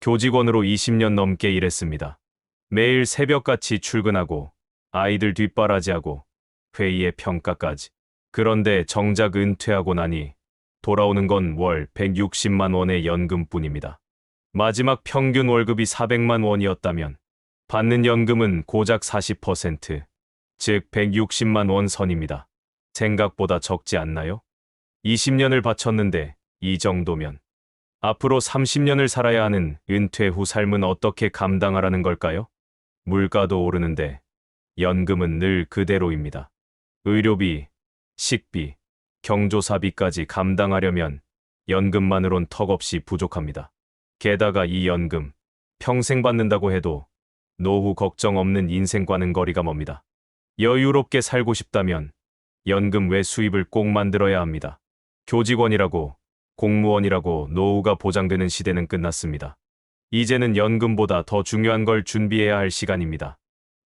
교직원으로 20년 넘게 일했습니다. 매일 새벽같이 출근하고 아이들 뒷바라지하고 회의에 평가까지. 그런데 정작 은퇴하고 나니 돌아오는 건 월 160만 원의 연금뿐입니다. 마지막 평균 월급이 400만 원이었다면 받는 연금은 고작 40%, 즉 160만 원 선입니다. 생각보다 적지 않나요? 20년을 바쳤는데 이 정도면 앞으로 30년을 살아야 하는 은퇴 후 삶은 어떻게 감당하라는 걸까요? 물가도 오르는데 연금은 늘 그대로입니다. 의료비, 식비, 경조사비까지 감당하려면 연금만으론 턱없이 부족합니다. 게다가 이 연금 평생 받는다고 해도 노후 걱정 없는 인생과는 거리가 멉니다. 여유롭게 살고 싶다면 연금 외 수입을 꼭 만들어야 합니다. 교직원이라고 공무원이라고 노후가 보장되는 시대는 끝났습니다. 이제는 연금보다 더 중요한 걸 준비해야 할 시간입니다.